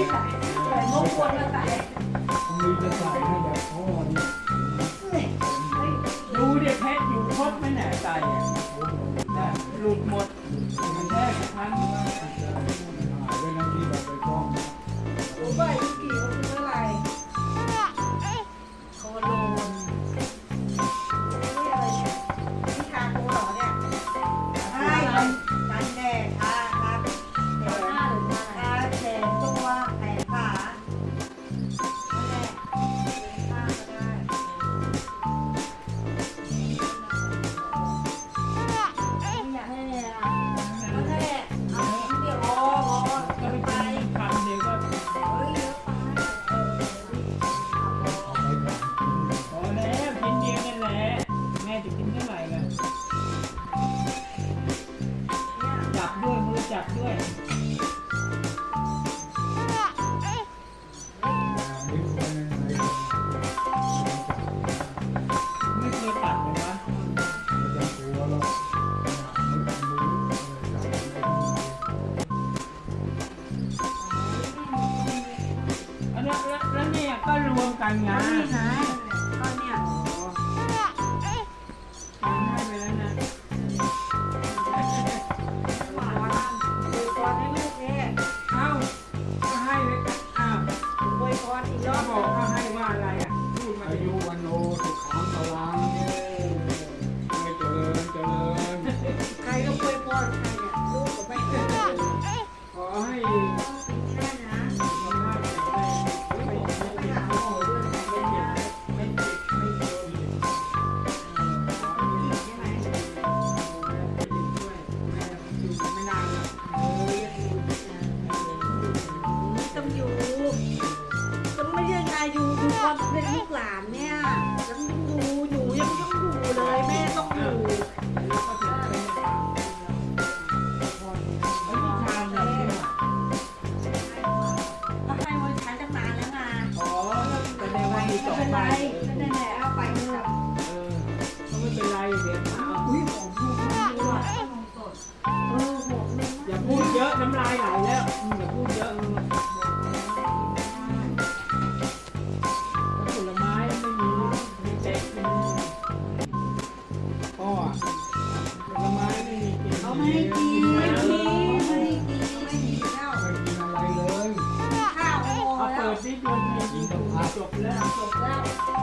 มุกวนมาใส่มีกระต่ายให้แบบพอดูด็เพชรอยู่ครบไม่ไหนใจอะหลุดหมดี่ยก็รวมกันไงก็เนี่ยให้ไปแล้วนะ เราเป็นลูกหลานเนี่ยยังอยู่อยู่ยังยังอยู่เลยแม่ต้องอยู่ก็ให้วันช้าจะมแล้วมาอ๋อแต่ในวันที่สองไปนั่นแหละเอาไปกลับเออไม่เป็นไรเดี๋ยวอุ้ยของพูม่ดเออหัวอย่าพูดเยอะน้ำลายไหล Loa.